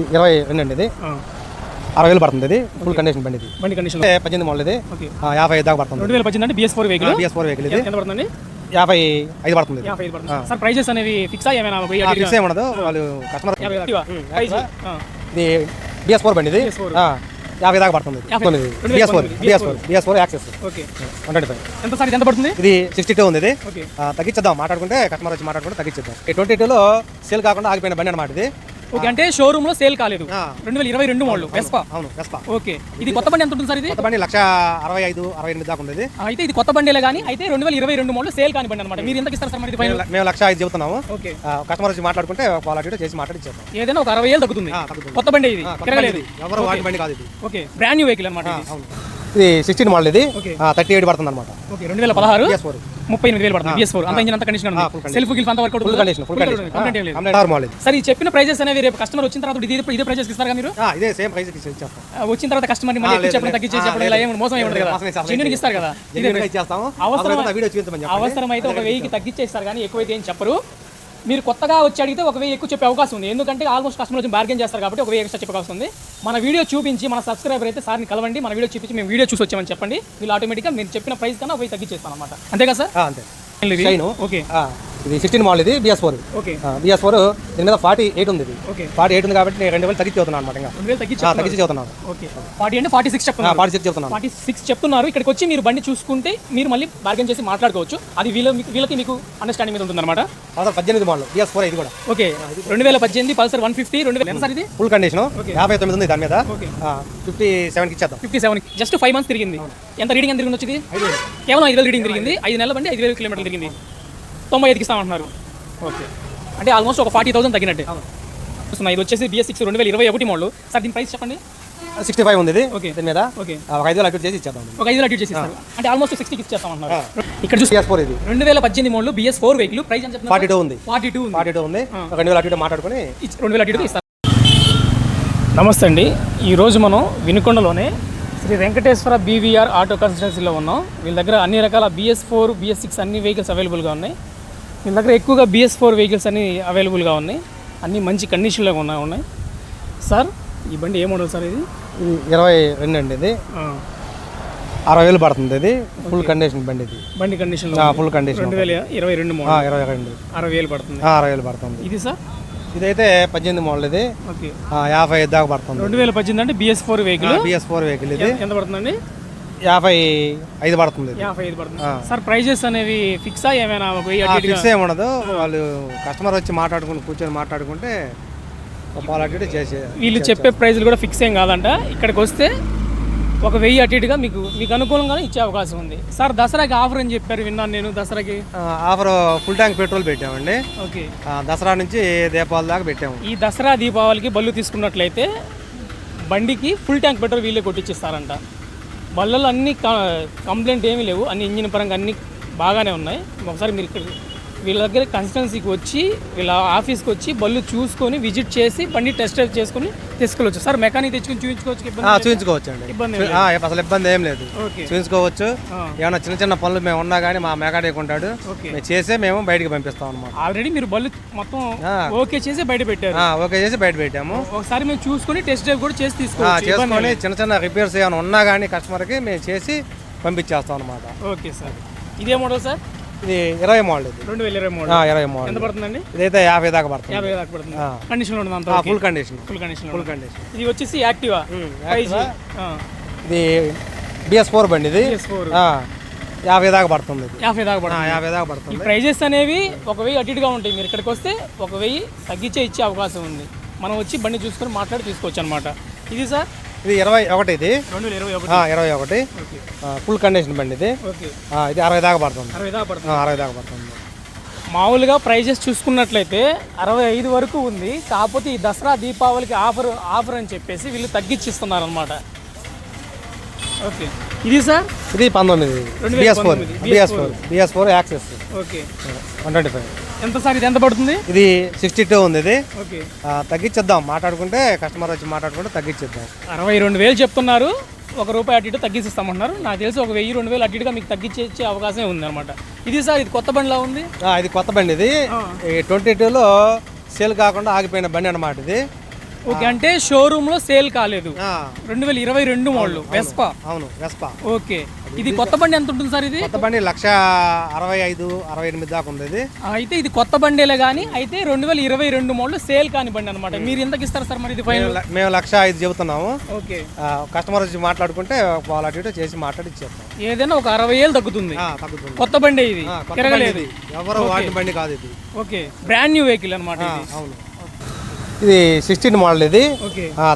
ఇరవై రెండు అండి ఇది. అరవై వేలు పడుతుంది ఇది. ఫుల్ కండిషన్ బండి ఇది. బండి కండిషన్ పద్దెనిమిది మోడల్ ఇది. యాభై ఐదు దాకా పడుతుంది. రెండు వేల పద్దెనిమిది అంటే BS four vehicle BS four vehicle ఇది. ఎంత పడుతుంది యాభై ఐదు పడుతుంది ఇది. యాభై ఐదు పడుతుంది. సార్ ప్రైజెస్ అనేవి ఫిక్స్ ఏమైనా? ఫిక్స్ ఏమి ఉండదు. వాళ్ళు కస్టమర్ ఇది బిఎస్ ఫోర్ బండి ఇది. BS4. ఆ, యాభై దాకా పడుతుంది BS four. BS four BS four Access. One twenty five ఎంత సార్ ఎంత పడుతుంది? ఇది సిక్స్టీ టూ ఉంది ఇది. తగ్గించేద్దాం. మాట్లాడుకుంటే కస్టమర్ వచ్చి మాట్లాడుకుంటే తగ్గించేద్దాం. ఈ ట్వంటీ టూలో సేల్ కాకుండా ఆగిపోయిన బండి అనమాట ఇది. ఓకే అంటే షోరూమ్లో సేల్ కాలేదు. రెండు వేల ఇరవై రెండు మోడల్ వెస్పా అవును వెస్పా ఓకే ఇది కొత్త బండి ఎంత ఉంటుంది సార్ ఇది? కొత్త బండి లక్ష అరవై ఐదు అరవై ఎనిమిది దాకా ఉంది అయితే ఇది కొత్త బండిలే కానీ అయితే రెండు వేల ఇరవై రెండు మోడల్ సేల్ కాని బండి అనమాట మీరు ఎంత ఇస్తారు సార్ మరి మేము- లక్ష ఐదు చెబుతున్నాము. ఓకే. కస్టమర్ వచ్చి మాట్లాడుకుంటే క్వాలిటీ చేసి మాట్లాడి ఏదైనా ఒక అరవై ఏళ్ళు తగ్గుతుంది. కొత్త బండి ఇది తిరగలేదు. ఎవరు వాడి బండి కాదు ఇది. ఓకే బ్రాండ్ న్యూ వెహికల్ అనమాట అవును. ఇది సిక్స్టీన్ మోడల్ ఇది. థర్టీ ఎయిట్ పడుతుంది అనమాట రెండు వేల పదహారు ముప్పై ఎనిమిది వేలు పడుతుంది. బిఎస్ ఫోర్ అంత ఇంజిన్ అంత కండిషన్. సెల్ఫ్ గిల్ఫ్ అంత work full condition full condition sir చెప్పిన ప్రైజెస్ అనేవి రేపు కస్టమర్ వచ్చిన తర్వాత ఇది ఇదే ప్రైజెస్ ఇస్తారా మీరు? ఇదే సేమ్ ప్రైస్ వచ్చిన తర్వాత కస్టమర్ మళ్ళీ చెప్పడం చెప్పడం ఇలా. ఏమి మోసం ఏమి కదా. జెన్యున్ ఇస్తారు కదా. అవసరం- అవసరం అయితే ఒక వెయ్యికి తగ్గించేస్తారు కానీ ఎక్కువైతే ఏం చెప్పరు. మీరు కొత్తగా వచ్చి అడిగితే ఒక వెయ్యి ఎక్కువ చెప్పే అవకాశం ఉంది. ఎందుకంటే ఆల్మోస్ట్ కస్టమర్ వచ్చి బార్గెన్ చేస్తారు కాబట్టి ఒక వెయ్యి ఎక్స్ట్రా చెప్పే అవకాశం ఉంది. మన వీడియో చూపించి మన సబ్స్క్రైబర్ అయితే సార్ని కలవండి మన వీడియో చూపించి మేము వీడియో చూసి వచ్చామని చెప్పండి. వీళ్ళు ఆటోమేటిక్గా మీరు చెప్పిన ప్రైస్ కన్నా వెయ్యి తగ్గించేస్తాను అనమాట అంతే కదా సార్? అంతే. ఓకే ఇది సిక్స్టీన్ మోడల్ ఇది BS four okay BS four దీని మీద ఫార్టీ ఎయిట్ ఉంది ఇది. ఓకే ఫార్టీ ఎయిట్ ఉంది కాబట్టి నేను రెండు వేలు తగ్గించి చదువుతున్నాను అనమాట ఇంకా. వేలు తగ్గించి చదువుతున్నాను. ఫార్టీ అంటే ఫార్టీ సిక్స్ చెప్తున్నారు. ఫార్టీ సిక్స్ చెప్తున్నాను. ఫార్టీ సిక్స్ చెప్తున్నారు. ఇక్కడికి వచ్చి మీరు బండి చూసుకుంటే మీరు మళ్ళీ బార్గెన్ చేసి మాట్లాడుకోవచ్చు. అది వీళ్ళ వీళ్ళకి మీకు అండర్స్టాండింగ్ మీద ఉంటుందన్నమాట. అసలు పద్దెనిమిది మోడల్ బిఎస్ ఫోర్ ఇది కూడా. ఓకే రెండు వేల పద్దెనిమిది పల్సర్ వన్ ఫిఫ్టీ రెండు వేల ఎంత సార్ ఇది? ఫుల్ కండిషన్ యాభై తొమ్మిది ఉంది దాని మీద. ఓకే ఫిఫ్టీ సెవెన్కి ఇచ్చేద్దాం. Fifty seven just five months తిరిగింది. ఎంత రీడింగ్ ఎంత తిరిగింది వచ్చింది? కేవలం ఐదు వేలు రీడింగ్ తిరిగింది. ఐదు నెలల బండి ఐదు వేలు కిలోమీటర్లు తిరిగింది. తొంభై ఐదుకి ఇస్తామంటున్నారు ఓకే. అంటే ఆల్మోస్ట్ ఒక ఫార్టీ థౌసండ్ తగ్గినట్టే. వస్తున్నాయి ఇది వచ్చేసి బిఎస్ సిక్స్ రెండు వేల ఇరవై ఒకటి మోడల్ సార్ దీని ప్రైస్ చెప్పండి. సిక్స్టీ ఫైవ్ ఉంది ఇది. ఓకే. దీని మీద ఓకే. ఒక ఐదు వేలు చేసి ఇచ్చేద్దాం. ఒక ఐదు అడ్యూట్ చేసి అంటే ఆల్మోస్ట్ సిక్స్టీకి ఇచ్చేస్తామంటున్నారు ఇక్కడ చూసి బిఎస్ ఫోర్ ఇది. రెండు వేల పద్దెనిమిది model BS four vehicle price ఎంత చెప్తున్నారు? ఫార్టీ టూ ఉంది. ఫార్టీ టూ ఫార్టీ టూ ఉంది ఒక రెండు వేలు అటు ఇటు మాట్లాడుకుని రెండు వేల అటు ఇస్తారు. నమస్తే అండి. ఈరోజు మనం వినుకొండలోనే శ్రీ వెంకటేశ్వర బీవీఆర్ ఆటో కన్సల్టెన్సీలో ఉన్నాం. వీళ్ళ దగ్గర అన్ని రకాల బిఎస్ ఫోర్ బిఎస్ సిక్స్ అన్ని వెహికల్స్ అవైలబుల్గా ఉన్నాయి. వీళ్ళ దగ్గర ఎక్కువగా బిఎస్ ఫోర్ వెహికల్స్ అన్ని అవైలబుల్గా ఉన్నాయి. అన్ని మంచి కండిషన్లో ఉన్నాయి ఉన్నాయి. సార్ ఈ బండి ఏ మోడల్ సార్ ఇది? ఇరవై రెండు అండి ఇది. అరవై వేలు పడుతుంది ఇది. ఫుల్ కండిషన్ బండి ఇది. బండి కండిషన్లో ఆ, ఫుల్ కండిషన్ రెండు వేల ఇరవై రెండు ఇరవై రెండు. అరవై వేలు పడుతుంది. అరవై వేలు పడుతుంది. ఇది సార్? ఇదైతే పద్దెనిమిది మోడల్ ఇది. యాభై ఐదు దాకా పడుతుంది. రెండు వేల పద్దెనిమిది అంటే BS four vehicle BS four vehicle ఇది. ఎంత పడుతుందండి? యాభై ఐదు పడుతుంది. యాభై ఐదు పడుతుంది. సార్ ప్రైజెస్ అనేవి ఫిక్సా ఏమైనా? ఫిక్స్ ఏమి ఉండదు వాళ్ళు కస్టమర్ వచ్చి మాట్లాడుకుని కూర్చొని మాట్లాడుకుంటే ఒక పాలు అటు ఇటు చేసి వీళ్ళు చెప్పే ప్రైజ్లు కూడా ఫిక్స్ ఏం కాదంట. ఇక్కడికి వస్తే ఒక వెయ్యి అటు ఇటుగా మీకు మీకు అనుకూలంగానే ఇచ్చే అవకాశం ఉంది. సార్ దసరాకి ఆఫర్ అని చెప్పారు? విన్నాను నేను దసరాకి. ఆఫర్ ఫుల్ ట్యాంక్ పెట్రోల్ పెట్టామండి. ఓకే. దసరా నుంచి దీపావళి దాకా పెట్టాము. ఈ దసరా దీపావళికి బళ్ళు తీసుకున్నట్లయితే బండికి ఫుల్ ట్యాంక్ పెట్రోల్ వీళ్ళే కొట్టించిస్తారంట. బళ్ళలో అన్ని కంప్లైంట్ ఏమీ లేవు. అన్ని ఇంజిన్ పరంగా అన్ని బాగానే ఉన్నాయి. ఒకసారి మీరు ఇక్కడ వీళ్ళ దగ్గర కన్స్టెన్సీకి వచ్చి వీళ్ళ ఆఫీస్కి వచ్చి బళ్ళు చూసుకొని విజిట్ చేసి బండి టెస్ట్ డ్రైవ్ చేసుకొని తీసుకెళ్ళవచ్చు సార్ మెకానిక్ తెచ్చుకొని చూపించుకోవచ్చు చూపించుకోవచ్చు అండి ఇబ్బంది అసలు ఇబ్బంది ఏం లేదు. చూపించుకోవచ్చు. ఏమైనా చిన్న చిన్న పనులు మేము ఉన్నా కానీ మా మెకానిక్ ఉంటాడు. మేము చేసే మేము బయటికి పంపిస్తాం అనమాట ఆల్రెడీ మీరు బళ్ళు మొత్తం. ఓకే చేసి బయట పెట్టారు. ఓకే చేసి బయట పెట్టాము. ఒకసారి మేము చూసుకొని టెస్ట్ డ్రైవ్ కూడా చేసి తీసుకోవచ్చు. చేసుకొని చిన్న చిన్న రిపేర్స్ ఏమైనా ఉన్నా కానీ కస్టమర్కి మేము చేసి పంపించేస్తాం అనమాట ఓకే సార్ ఇదే మోడల్ సార్ ఇది ఇరవై మోడల్ ఇది. రెండు వేల ఇరవై మూడు ఆ, ఇరవై ఎంత మోడల్ పడుతుందండి? ఇదైతే యాభై దాకా పడుతుంది. యాభై దాకా పడుతుంది. ఉంది అంతా? Full condition full condition full condition ఇది వచ్చేసి యాక్టివా ఇది బిఎస్ ఫోర్ బండి ఇది. యాభై దాకా పడుతుంది యాభై దాకా పడుతుంది. యాభై దాకా పడుతుంది. ప్రైజెస్ అనేవి ఒక వెయ్యి అటు ఇటుగా ఉంటాయి. మీరు ఇక్కడికి వస్తే ఒక వెయ్యి తగ్గించే ఇచ్చే అవకాశం ఉంది. మనం వచ్చి బండి చూసుకొని మాట్లాడి తీసుకోవచ్చు అనమాట ఇది సార్ ఇది ఇరవై ఒకటి ఇది. ఇరవై ఒకటి. ఫుల్ కండిషన్ బండి ఇది. ఇది అరవై దాకా పడుతుంది. అరవై దాకా పడుతుంది. మామూలుగా ప్రైజెస్ చూసుకున్నట్లయితే అరవై ఐదు వరకు ఉంది. కాకపోతే ఈ దసరా దీపావళికి ఆఫర్ ఆఫర్ అని చెప్పేసి వీళ్ళు తగ్గించిస్తున్నారు అనమాట ఓకే. ఇది సార్? ఇది పంతొమ్మిది. BS four BS four BS four Access okay. One twenty five ఎంత సార్ ఇది? ఎంత పడుతుంది? ఇది సిక్స్టీ టూ ఉంది ఇది. ఓకే. తగ్గించేద్దాం. మాట్లాడుకుంటే కస్టమర్ వచ్చి మాట్లాడుకుంటే తగ్గించేద్దాం. అరవై రెండు వేలు చెప్తున్నారు. ఒక రూపాయి అటు ఇటు తగ్గిస్తామంటున్నారు నాకు తెలిసి ఒక వెయ్యి రెండు వేలు అటు ఇటుగా మీకు తగ్గించే ఇచ్చే అవకాశం ఉంది అనమాట ఇది సార్ ఇది కొత్త బండిలా ఉంది? ఇది కొత్త బండి ఇది. ట్వంటీ టూలో సేల్ కాకుండా ఆగిపోయిన బండి అనమాట ఇది. ఓకే అంటే షోరూమ్లో సేల్ కాలేదు. రెండు వేల ఇరవై రెండు మోడల్ వెస్పా అవును వెస్పా ఓకే ఇది కొత్త బండి ఎంత ఉంటుంది సార్ ఇది? కొత్త బండి లక్ష అరవై ఐదు అరవై ఎనిమిది దాకా ఉంది ఇది అయితే ఇది కొత్త బండేలే కానీ అయితే రెండు వేల ఇరవై రెండు మోడల్ సేల్ కాని బండి అనమాట మీరు ఎంతకి ఇస్తారు సార్ మరి ఇది ఫైనల్? మేము లక్ష ఐదు చెబుతున్నాము. ఓకే. కస్టమర్ వచ్చి మాట్లాడుకుంటే వాళ్ళు చేసి మాట్లాడి ఇచ్చేస్తాం. ఏదైనా ఒక అరవై ఏళ్ళు తగ్గుతుంది. కొత్త బండి ఇది తిరగలేదు. ఎవరు వాడిన బండి కాదు ఇది. ఓకే బ్రాండ్ న్యూ వెహికల్ అనమాట అవును. ఇది సిక్స్టీన్ మోడల్ ఇది.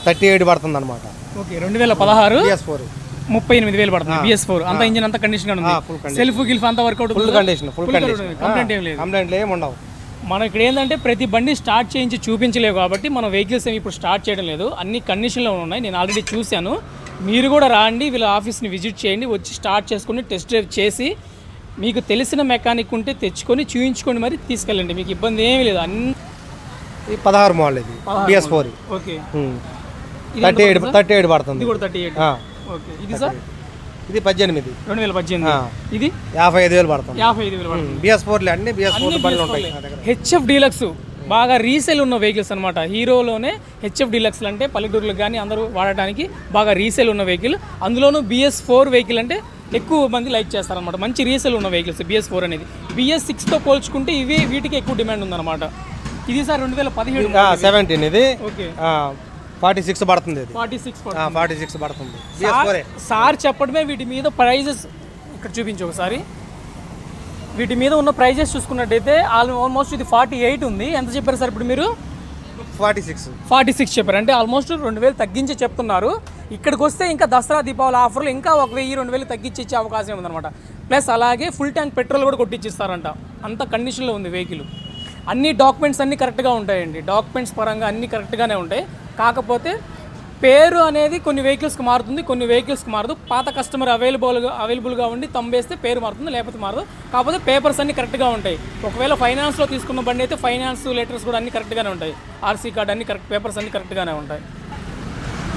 థర్టీ ఎయిట్ పడుతుంది అనమాట ఓకే రెండు వేల పదహారు ఫోర్ ముప్పై ఎనిమిది వేలు పడుతుంది. బిఎస్ ఫోర్ అంతా ఇంజిన్ అంతా కండిషన్ ఉంది. సెల్ఫ్ గిల్ఫ్ అంతా work out full condition full condition complaint ఏం లేదు. కంప్లైంట్లు ఏమి ఉండవు. మనం ఇక్కడ ఏంటంటే ప్రతి బండి స్టార్ట్ చేయించి చూపించలేవు కాబట్టి మనం వెహికల్స్ ఏమి ఇప్పుడు స్టార్ట్ చేయడం లేదు. అన్ని కండిషన్లో ఉన్నాయి. నేను ఆల్రెడీ చూశాను. మీరు కూడా రాండి వీళ్ళ ఆఫీస్ని విజిట్ చేయండి వచ్చి స్టార్ట్ చేసుకుని టెస్ట్ డ్రైవ్ చేసి మీకు తెలిసిన మెకానిక్ ఉంటే తెచ్చుకొని చూయించుకొని మరి తీసుకెళ్ళండి. మీకు ఇబ్బంది ఏమీ లేదు. అన్ని పదహారు మోడల్ ఇది. BS four okay. Thirty eight thirty eight పడుతుంది ఇది సార్? ఇది పద్దెనిమిది. రెండు వేల పద్దెనిమిది. ఇది? యాభై ఐదు వేలు పడుతుంది. యాభై ఐదు వేలు పడుతుంది. బిఎస్ ఫోర్లే అన్ని బిఎస్ ఫోర్ బండ్లు ఉంటాయి హెచ్ఎఫ్ డీలక్స్ బాగా రీసేల్ ఉన్న వెహికల్స్ అనమాట హీరోలోనే హెచ్ఎఫ్ డీలక్స్లు అంటే పల్లెటూరులకు కానీ అందరూ వాడటానికి బాగా రీసేల్ ఉన్న వెహికల్ అందులోనూ బిఎస్ ఫోర్ వెహికల్ అంటే ఎక్కువ మంది లైక్ చేస్తారనమాట మంచి రీసేల్ ఉన్న వెహికల్స్ బిఎస్ ఫోర్ అనేది. బిఎస్ సిక్స్తో పోల్చుకుంటే ఇవి వీటికి ఎక్కువ డిమాండ్ ఉందన్నమాట. ఇది సార్ రెండు వేల పదిహేడు సెవెంటీన్ ఇది. ఓకే. ఫార్టీ సిక్స్ పడుతుంది ఫార్టీ సిక్స్ ఫార్టీ సిక్స్ పడుతుంది. సార్ చెప్పడమే వీటి మీద ప్రైజెస్ ఇక్కడ చూపించు ఒకసారి. వీటి మీద ఉన్న ప్రైజెస్ చూసుకున్నట్టయితే ఆల్ ఆల్మోస్ట్ ఇది ఫార్టీ ఎయిట్ ఉంది. ఎంత చెప్పారు సార్ ఇప్పుడు మీరు? ఫార్టీ సిక్స్ ఫార్టీ సిక్స్ చెప్పారు. అంటే ఆల్మోస్ట్ రెండు వేలు తగ్గించి చెప్తున్నారు. ఇక్కడికి వస్తే ఇంకా దసరా దీపావళి ఆఫర్లు ఇంకా ఒక వెయ్యి రెండు వేలు తగ్గించి ఇచ్చే అవకాశం ఉందన్నమాట. ప్లస్ అలాగే ఫుల్ ట్యాంక్ పెట్రోల్ కూడా కొట్టిచ్చిస్తారంట అంత కండిషన్లో ఉంది వెహికల్ అన్ని డాక్యుమెంట్స్ అన్నీ కరెక్ట్గా ఉంటాయండి. డాక్యుమెంట్స్ పరంగా అన్నీ కరెక్ట్గానే ఉంటాయి. కాకపోతే పేరు అనేది కొన్ని వెహికల్స్కి మారుతుంది కొన్ని వెహికల్స్కి మారదు. పాత కస్టమర్ అవైలబుల్గా అవైలబుల్గా ఉండి తంబేస్తే పేరు మారుతుంది లేకపోతే మారదు. కాకపోతే పేపర్స్ అన్ని కరెక్ట్గా ఉంటాయి. ఒకవేళ ఫైనాన్స్లో తీసుకున్న బండి అయితే ఫైనాన్స్ లెటర్స్ కూడా అన్ని కరెక్ట్గానే ఉంటాయి. ఆర్సీ కార్డ్ అన్ని కరెక్ట్ పేపర్స్ అన్ని కరెక్ట్గానే ఉంటాయి.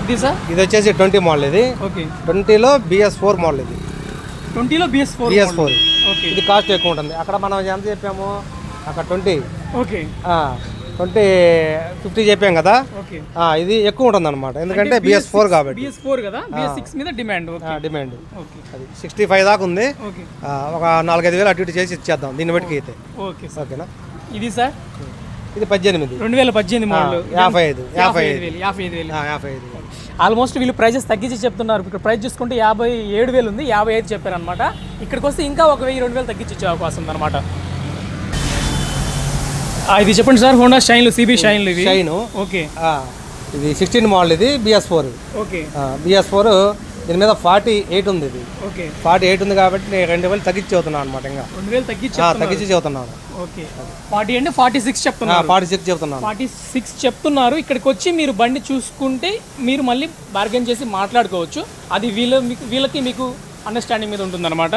ఇది సార్? ఇది వచ్చేసి ట్వంటీ మోడల్ ఇది. ఓకే. ట్వంటీలో బిఎస్ ఫోర్ మోడల్ ఇది. ట్వంటీలో BS four BS four. Okay. ఇది కాస్ట్ ఎక్కువ ఉంటుంది. అక్కడ మనం ఎంత చెప్పాము? అక్కడ ట్వంటీ. ఓకే. ట్వంటీ ఫిఫ్టీ చెప్పాం కదా. ఇది ఎక్కువ ఉంటుంది అనమాట ఎందుకంటే బిఎస్ ఫోర్ కాబట్టి. బిఎస్ ఫోర్ కదా? బిఎస్ సిక్స్ మీద డిమాండ్ డిమాండ్ అది సిక్స్టీ ఫైవ్ దాకా ఉంది. ఒక నాలుగైదు వేలు అటు ఇటు చేసి ఇచ్చేద్దాం. దీన్ని బట్టి అయితే. ఓకే సార్ ఓకేనా? ఇది సార్ ఇది పద్దెనిమిది. రెండు వేల పద్దెనిమిది మోడల్ యాభై ఐదు యాభై ఐదు. యాభై ఐదు యాభై ఐదు ఆల్మోస్ట్ వీళ్ళు ప్రైజెస్ తగ్గించి చెప్తున్నారు. ఇక్కడ ప్రైస్ చూసుకుంటే యాభై ఏడు వేలు ఉంది యాభై ఐదు చెప్పారు అనమాట ఇక్కడికి వస్తే ఇంకా ఒక వెయ్యి రెండు వేలు తగ్గించి ఇచ్చే అవకాశం ఉందన్నమాట. ఆ, ఇది చెప్పండి సార్ హోండా షైన్లు సిబి షైన్లు ఇవి షైను ఓకే. ఆ, ఇది సిక్స్టీన్ మోడల్ ఇది BS four okay. BS four దీని మీద ఫార్టీ ఎయిట్ ఉంది ఇది. ఓకే. ఫార్టీ ఎయిట్ ఉంది కాబట్టి నేను రెండు వేలు తగ్గించి చదువుతున్నాను అనమాట ఇంకా. రెండు వేలు తగ్గించి తగ్గించి చదువుతున్నాను ఓకే. ఫార్టీ అంటే ఫార్టీ సిక్స్ చెప్తున్నారు. ఫార్టీ సిక్స్ చెప్తున్నాను. ఫార్టీ సిక్స్ చెప్తున్నారు. ఇక్కడికి వచ్చి మీరు బండి చూసుకుంటే మీరు మళ్ళీ బార్గెన్ చేసి మాట్లాడుకోవచ్చు. అది వీళ్ళ మీకు వీళ్ళకి మీకు అండర్స్టాండింగ్ మీద ఉంటుందన్నమాట.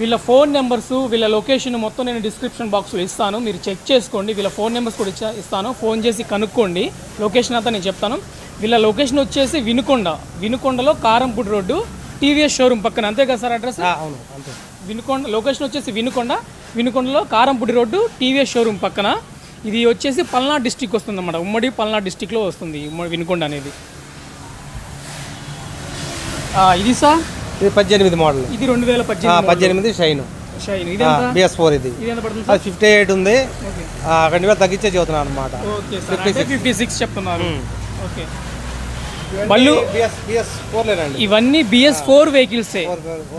వీళ్ళ ఫోన్ నెంబర్స్ వీళ్ళ లొకేషన్ మొత్తం నేను డిస్క్రిప్షన్ బాక్స్లో ఇస్తాను. మీరు చెక్ చేసుకోండి. వీళ్ళ ఫోన్ నెంబర్స్ కూడా ఇచ్చా ఇస్తాను. ఫోన్ చేసి కనుక్కోండి. లొకేషన్ అంతా నేను చెప్తాను. వీళ్ళ లొకేషన్ వచ్చేసి వినుకొండ. వినుకొండలో కారంపూడి రోడ్డు టీవీఎస్ షోరూమ్ పక్కన. అంతే కదా సార్ అడ్రస్? అవును. అంతే. వినుకొండ లొకేషన్ వచ్చేసి వినుకొండ. వినుకొండలో కారంపూడి రోడ్డు టీవీఎస్ షోరూమ్ పక్కన. ఇది వచ్చేసి పల్నాడు డిస్టిక్ వస్తుంది అన్నమాట ఉమ్మడి పల్నాడు డిస్టిక్లో వస్తుంది. ఉమ్మడి వినుకొండ అనేది. ఇది సార్? ఇది పద్దెనిమిది మోడల్. ఇది రెండు వేల పద్దెనిమిది పద్దెనిమిది షైన్. బిఎస్ ఫోర్ ఇది. అది ఫిఫ్టీ ఎయిట్ ఉంది. రెండు వేలు తగ్గించే చదువుతున్నాను అనమాట ఫిఫ్టీ సిక్స్. చెప్తున్నారు. ఓకే. బళ్ళు ఇవన్నీ బిఎస్ ఫోర్ వెహికల్సే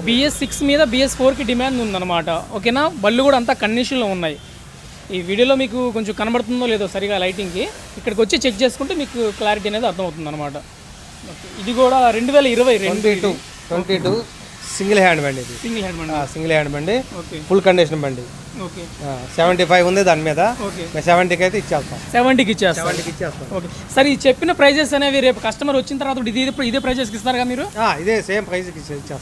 బిఎస్ సిక్స్ మీద బిఎస్ ఫోర్కి డిమాండ్ ఉందన్నమాట. ఓకేనా? బళ్ళు కూడా అంతా కండిషన్లో ఉన్నాయి. ఈ వీడియోలో మీకు కొంచెం కనబడుతుందో లేదో సరిగా లైటింగ్కి ఇక్కడికి వచ్చి చెక్ చేసుకుంటే మీకు క్లారిటీ అనేది అర్థమవుతుంది అనమాట ఇది కూడా రెండు వేల ఇరవై రెండు ట్వంటీ టూ సింగిల్ హ్యాండ్ బండి ఇది. సింగిల్ హ్యాండ్ బండి. సింగిల్ హ్యాండ్ బండి. ఫుల్ కండిషన్ బండి. ఓకే. సెవెంటీ ఫైవ్ ఉంది దాని మీద. సెవెంటీకి అయితే ఇచ్చేస్తాం. సెవెంటీకి ఇచ్చేస్తారు సెవెంటీకి ఇచ్చేస్తాం. ఓకే. సరే ఈ చెప్పిన ప్రైజెస్ అనేవి రేపు కస్టమర్ వచ్చిన తర్వాత ఇది ఇదే- ఇదే ప్రైజెస్కి ఇస్తారుగా మీరు? ఇదే సేమ్ ప్రైస్కి ఇచ్చేస్తాం.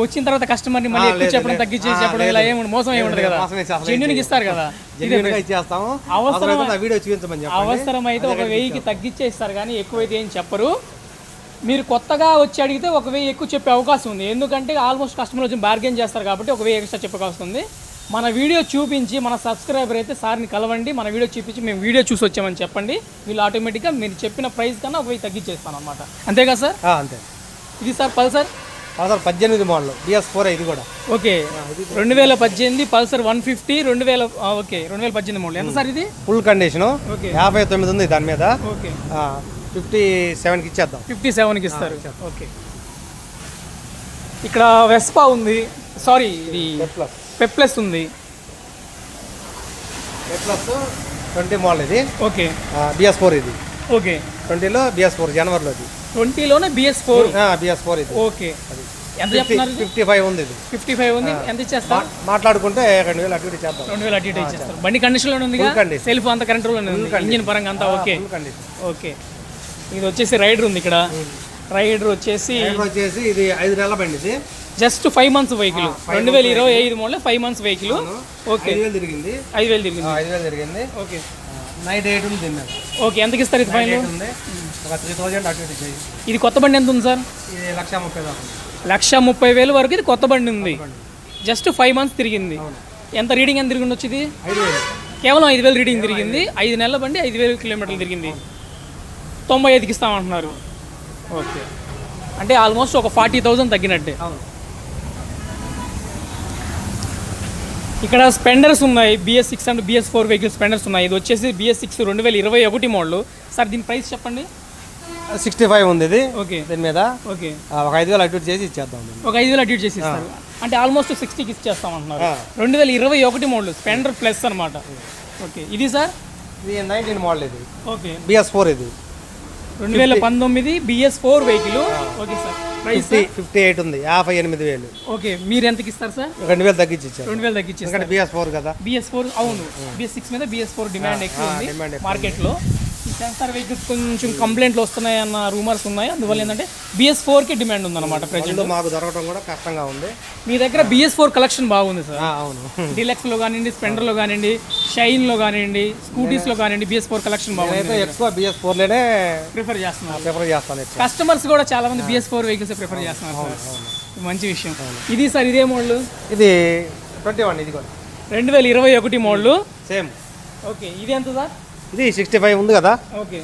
వచ్చిన తర్వాత కస్టమర్ని మళ్ళీ ఎక్కువ చెప్పడం తగ్గించేసి చెప్పడం ఇలా ఏమి మోసం ఏమి ఉండదు కదా. జెన్యున్కి ఇస్తారు కదా. అవసరం- అవసరం అయితే ఒక వెయ్యికి తగ్గించే ఇస్తారు కానీ ఎక్కువైతే ఏం చెప్పరు. మీరు కొత్తగా వచ్చి అడిగితే ఒక వెయ్యి ఎక్కువ చెప్పే అవకాశం ఉంది. ఎందుకంటే ఆల్మోస్ట్ కస్టమర్ వచ్చి బార్గెన్ చేస్తారు కాబట్టి ఒక వెయ్యి ఎక్స్ట్రా చెప్పే అవకాశం ఉంది. మన వీడియో చూపించి మన సబ్స్క్రైబర్ అయితే సార్ని కలవండి మన వీడియో చూపించి మేము వీడియో చూసి వచ్చామని చెప్పండి. వీళ్ళు ఆటోమేటిక్గా మీరు చెప్పిన ప్రైస్ కన్నా ఒక వెయ్యి తగ్గించేస్తాను అనమాట అంతేగా సార్? ఆ, అంతే. ఇది సార్ పల్సర్? పదహారు పద్దెనిమిది మోడల్ బిఎస్ ఫోర్ ఇది కూడా. ఓకే. రెండు వేల పద్దెనిమిది పల్సర్ వన్ ఫిఫ్టీ రెండు వేల ఓకే రెండు వేల పద్దెనిమిది మోడల్ ఎంత సార్ ఇది? Full condition okay. యాభై తొమ్మిది ఉంది దాని మీద. ఓకే. ఫిఫ్టీ సెవెన్కి ఇచ్చేద్దాం. ఫిఫ్టీ సెవెన్కి ఇస్తారు. ఓకే. ఇక్కడ వెస్పా ఉంది. సారీ ఇది ప్లస్ పెప్లెస్ ఉంది. ప్లస్ ట్వంటీ మోడల్ ఇది. ఓకే. బిఎస్ ఫోర్ ఇది. ఓకే. ట్వంటీలో బిఎస్ ఫోర్ జనవరిలో ఇది. ట్వంటీలోనే బిఎస్ ఫోర్? బిఎస్ ఫోర్ ఇది. ఓకే. ఎంత చెప్తున్నారు ఫిఫ్టీ ఫైవ్ ఉంది ఇది. ఫిఫ్టీ ఫైవ్ ఉంది. ఎంత ఇచ్చేస్తారు? మాట్లాడుకుంటే రెండు వేలు అటు ఇటు చేద్దాం రెండు వేలు అటు ఇటు ఇచ్చేస్తారు. బండి కండిషన్లో ఉంది. సెల్ఫ్ అంత కంట్రోల్ ఉంది. ఇంజిన్ పరంగా అంతా ఓకే. ఓకే. ఇది వచ్చేసి రైడర్ ఉంది ఇక్కడ. రైడర్ వచ్చేసి వచ్చేసి ఇది ఐదు నెలల బండి ఇది జస్ట్ ఫైవ్ మంత్స్ వెహికల్ రెండు వేల ఇరవై ఐదు model five months vehicle okay ఐదు వేలు తిరిగింది. ఐదు వేలు తిరిగింది. ఐదు వేలు తిరిగింది. ఓకే నైట్ ఎయిట్ ఉంది ఓకే ఎంతకి ఇస్తారు ఇది ఫైన్ ఒక త్రీ థౌజండ్ అటు ఇది కొత్త బండి ఎంత ఉంది సార్? ఇది లక్ష ముప్పై. లక్ష ముప్పై వేలు వరకు ఇది కొత్త బండి ఉంది. జస్ట్ ఫైవ్ మంత్స్ తిరిగింది. ఎంత రీడింగ్ ఎంత తిరిగి వచ్చి ఇది? కేవలం ఐదు వేలు రీడింగ్ తిరిగింది. ఐదు నెలల బండి ఐదు వేలు కిలోమీటర్లు తిరిగింది. తొంభై ఐదుకి ఇస్తామంటున్నారు. ఓకే. అంటే ఆల్మోస్ట్ ఒక ఫార్టీ థౌజండ్ తగ్గినట్టే. అవును. ఇక్కడ స్పెండర్స్ ఉన్నాయి BS six and BS four vehicle Splendors ఉన్నాయి. ఇది వచ్చేసి బిఎస్ సిక్స్ రెండు వేల ఇరవై ఒకటి మోడల్. సార్ దీని ప్రైస్ చెప్పండి. సిక్స్టీ ఫైవ్ ఉంది ఇది. ఓకే. దీని మీద. ఓకే. ఒక ఐదు వేలు అటు ఇటు చేసి ఇచ్చేద్దాం. ఒక ఐదు వేలు అడ్యూట్ చేసి ఇస్తారు. అంటే ఆల్మోస్ట్ సిక్స్టీకి ఇచ్చేస్తాం అంటున్నారు. రెండు వేల ఇరవై ఒకటి మోడల్ స్పెండర్ ప్లస్ అనమాట ఓకే. ఇది సార్? ఇది నైన్టీన్ మోడల్ ఇది. ఓకే. బిఎస్ ఫోర్ ఇది. రెండు వేల పంతొమ్మిది BS four vehicle. Okay sir. Price fifty eight ఉంది యాభై ఎనిమిది వేలు. ఓకే మీరు ఎంతకి ఇస్తారు సార్? రెండు వేలు తగ్గించి ఇచ్చారు రెండు వేలు ఎందుకంటే బిఎస్ ఫోర్ కదా. బిఎస్ ఫోర్ అవును. బిఎస్ సిక్స్ మీద బిఎస్ ఫోర్ డిమాండ్ ఎక్కువ ఉంది. మార్కెట్లో. సెన్సార్ వెహికల్స్ కొంచెం కంప్లైంట్లు వస్తున్నాయి అన్న రూమర్స్ ఉన్నాయి. అందువల్ల ఏంటంటే బిఎస్ ఫోర్కి డిమాండ్ ఉందన్నమాట ప్రజెంట్ ముందు మాకు దొరకడం కూడా కష్టంగా ఉంది. మీ దగ్గర బిఎస్ ఫోర్ కలెక్షన్ బాగుంది సార్. అవును. డీలక్స్లో కానివ్వండి స్పెండర్లో కానివ్వండి షైన్లో కానివ్వండి స్కూటీస్లో కానివ్వండి బిఎస్ ఫోర్ కలెక్షన్ బాగుంది ఎక్కువ బిఎస్ ఫోర్లోనే ప్రిఫర్ చేస్తున్నారు. ప్రిఫర్ చేస్తాను కస్టమర్స్ కూడా చాలా మంది బిఎస్ ఫోర్ వెహికల్స్ ప్రిఫర్ చేస్తున్నారు మంచి విషయం. ఇది సార్ ఇదే మోడల్ ఇది ట్వంటీ వన్ ఇది కూడా. రెండు వేల ఇరవై ఒకటి మోడల్ సేమ్ ఓకే ఇది ఎంత సార్? ఇది సిక్స్టీ ఫైవ్ ఉంది కదా? ఓకే.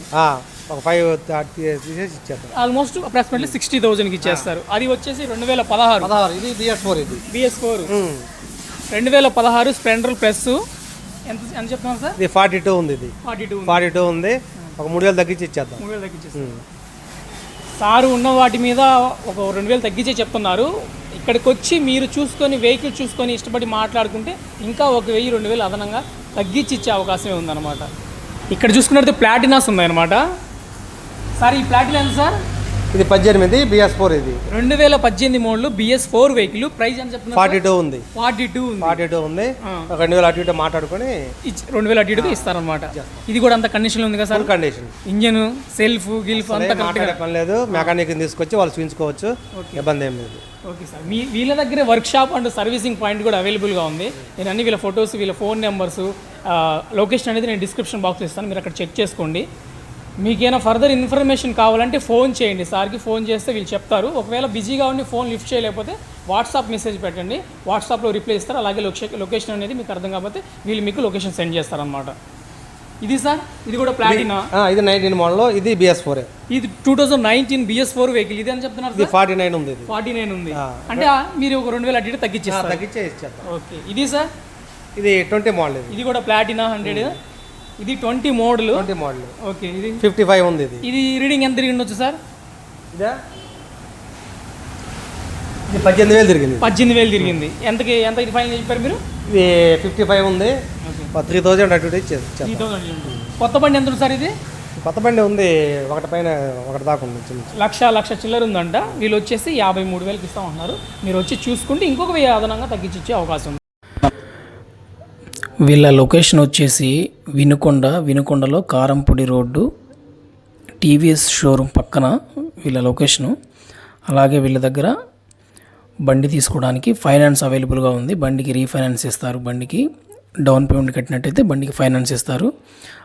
ఒక ఫైవ్ తీసేసి ఇచ్చేద్దాం. ఆల్మోస్ట్ అప్రాక్సిమేట్లీ సిక్స్టీ థౌజండ్కి ఇచ్చేస్తారు. అది వచ్చేసి రెండు వేల పదహారు. పదహారు ఇది బిఎస్ ఫోర్ ఇది. BS four. రెండు వేల పదహారు స్ప్లెండర్ ప్లస్ ఎంత ఎంత చెప్తున్నాను సార్? ఇది ఫార్టీ టూ ఉంది ఇది. ఫార్టీ టూ ఫార్టీ టూ ఉంది ఒక మూడు వేలు తగ్గించి ఇచ్చేద్దాం. మూడు వేలు తగ్గించేస్తారు ఉమ్. సారు ఉన్న వాటి మీద ఒక రెండు వేలు తగ్గించే చెప్తున్నారు. ఇక్కడికి వచ్చి మీరు చూసుకొని వెహికల్ చూసుకొని ఇష్టపడి మాట్లాడుకుంటే ఇంకా ఒక వెయ్యి రెండు వేలు అదనంగా తగ్గించి ఇచ్చే అవకాశమే ఉందన్నమాట. ఇక్కడ చూసుకున్నట్టు ప్లాటినాస్ ఉందన్నమాట. సార్ ఈ ప్లాటినా ఎంత సార్? ఇది పద్దెనిమిది బిఎస్ ఫోర్ ఇది. రెండు వేల పద్దెనిమిది model BS four vehicle price చెప్తున్నారు? ఫార్టీ టూ ఉంది. ఫార్టీ టూ ఫార్టీ టూ ఉంది రెండు వేలు అటు ఇటు మాట్లాడుకొని రెండు వేల అటు ఇటుగా ఇస్తారనమాట ఇది కూడా అంత కండిషన్లో ఉంది కదా సార్? కండిషన్ ఇంజన్ సెల్ఫ్ గిల్ఫ్ అంతా పని లేదు. మెకానిక్ తీసుకొచ్చి వాళ్ళు చూపించుకోవచ్చు ఇబ్బంది ఏం లేదు. Okay sir. మీ వీళ్ళ దగ్గరే workshop and servicing point కూడా అవైలబుల్గా ఉంది. నేను అన్ని వీళ్ళ ఫొటోస్ వీళ్ళ ఫోన్ నెంబర్స్ లొకేషన్ అనేది నేను డిస్క్రిప్షన్ బాక్స్ ఇస్తాను. మీరు అక్కడ చెక్ చేసుకోండి. మీకేమైనా ఫర్దర్ ఇన్ఫర్మేషన్ కావాలంటే ఫోన్ చేయండి. సార్కి ఫోన్ చేస్తే వీళ్ళు చెప్తారు. ఒకవేళ బిజీగా ఉండి ఫోన్ లిఫ్ట్ చేయలేకపోతే వాట్సాప్ మెసేజ్ పెట్టండి. వాట్సాప్లో రిప్లై ఇస్తారు. అలాగే లొకేషన్ లొకేషన్ అనేది మీకు అర్థం కాకపోతే వీళ్ళు మీకు లొకేషన్ సెండ్ చేస్తారనమాట ఇది సార్? ఇది కూడా ప్లాటినా ఇది నైన్టీన్ మోడల్ ఇది బిఎస్ ఫోర్ ఇది two thousand nineteen BS four vehicle ఇది అని చెప్తున్నారు ఇది ఫార్టీ నైన్ ఉంది ఫార్టీ నైన్ ఉంది. అంటే మీరు ఒక రెండు వేల ఆ, తగ్గించేస్తారు తగ్గించే ఓకే. ఇది సార్? ఇది ట్వంటీ మోడల్ ఇది. ఇది కూడా ప్లాటినా హండ్రెడ్ ఇది twenty model. Twenty model. Okay ఇది ఫిఫ్టీ ఫైవ్ ఉంది ఇది. ఇది రీడింగ్ ఎంత తిరిగి ఉండొచ్చు సార్? ఇదా? ఇది పద్దెనిమిది వేలు తిరిగింది. పద్దెనిమిది వేలు తిరిగింది. ఎంతకి ఎంత ఇది ఫైన్ చెప్పారు మీరు? ఇది ఫిఫ్టీ ఫైవ్ ఉంది. త్రీ థౌజండ్ అటు త్రీ థౌసండ్ కొత్త బండి ఎంత ఉంది సార్ ఇది? కొత్త బండి ఉంది ఒకటి పైన ఒకటి దాకా ఉంది చిన్న లక్ష లక్ష చిల్లర ఉందంట. వీళ్ళు వచ్చేసి యాభై మూడు వేలకి ఇస్తామంటున్నారు మీరు వచ్చి చూసుకుంటే ఇంకొక వెయ్యి అదనంగా తగ్గించి ఇచ్చే అవకాశం ఉంది. వీళ్ళ లొకేషన్ వచ్చేసి వినుకొండ వినుకొండలో కారంపొడి రోడ్డు టీవీఎస్ షోరూమ్ పక్కన వీళ్ళ లొకేషను. అలాగే వీళ్ళ దగ్గర బండి తీసుకోవడానికి ఫైనాన్స్ అవైలబుల్గా ఉంది. బండికి రీఫైనాన్స్ ఇస్తారు బండికి. డౌన్ పేమెంట్ కట్టినట్టయితే బండికి ఫైనాన్స్ ఇస్తారు.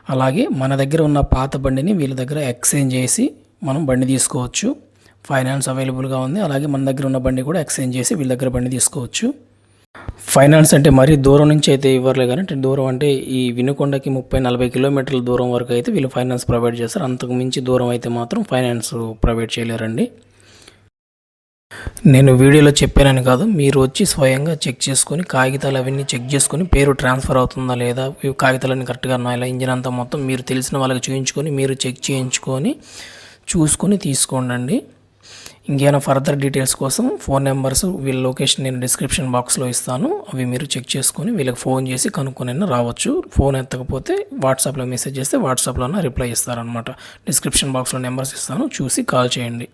అలాగే మన దగ్గర ఉన్న పాత బండిని వీళ్ళ దగ్గర ఎక్స్చేంజ్ చేసి మనం బండి తీసుకోవచ్చు. ఫైనాన్స్ అవైలబుల్గా ఉంది. అలాగే మన దగ్గర ఉన్న బండి కూడా ఎక్స్చేంజ్ చేసి వీళ్ళ దగ్గర బండి తీసుకోవచ్చు. ఫైనాన్స్ అంటే మరీ దూరం నుంచి అయితే ఇవ్వరులే కానీ అంటే దూరం అంటే ఈ వినుకొండకి ముప్పై నలభై కిలోమీటర్ల దూరం వరకు అయితే వీళ్ళు ఫైనాన్స్ ప్రొవైడ్ చేస్తారు. అంతకు మించి దూరం అయితే మాత్రం ఫైనాన్స్ ప్రొవైడ్ చేయలేరండి. నేను వీడియోలో చెప్పానని కాదు మీరు వచ్చి స్వయంగా చెక్ చేసుకొని కాగితాలు అవన్నీ చెక్ చేసుకొని పేరు ట్రాన్స్ఫర్ అవుతుందా లేదా కాగితాలన్నీ కరెక్ట్గా ఉన్నాయా ఇంజిన్ అంతా మొత్తం మీరు తెలిసిన వాళ్ళకి చూయించుకొని మీరు చెక్ చేయించుకొని చూసుకొని తీసుకోండి ఇంకేమైనా ఫర్దర్ డీటెయిల్స్ కోసం ఫోన్ నెంబర్స్ వీళ్ళ లొకేషన్ నేను డిస్క్రిప్షన్ బాక్స్లో ఇస్తాను. అవి మీరు చెక్ చేసుకొని వీళ్ళకి ఫోన్ చేసి కనుక్కొని రావచ్చు. ఫోన్ ఎత్తకపోతే వాట్సాప్లో మెసేజ్ చేస్తే వాట్సాప్లోనే రిప్లై ఇస్తారనమాట డిస్క్రిప్షన్ బాక్స్లో నెంబర్స్ ఇస్తాను. చూసి కాల్ చేయండి.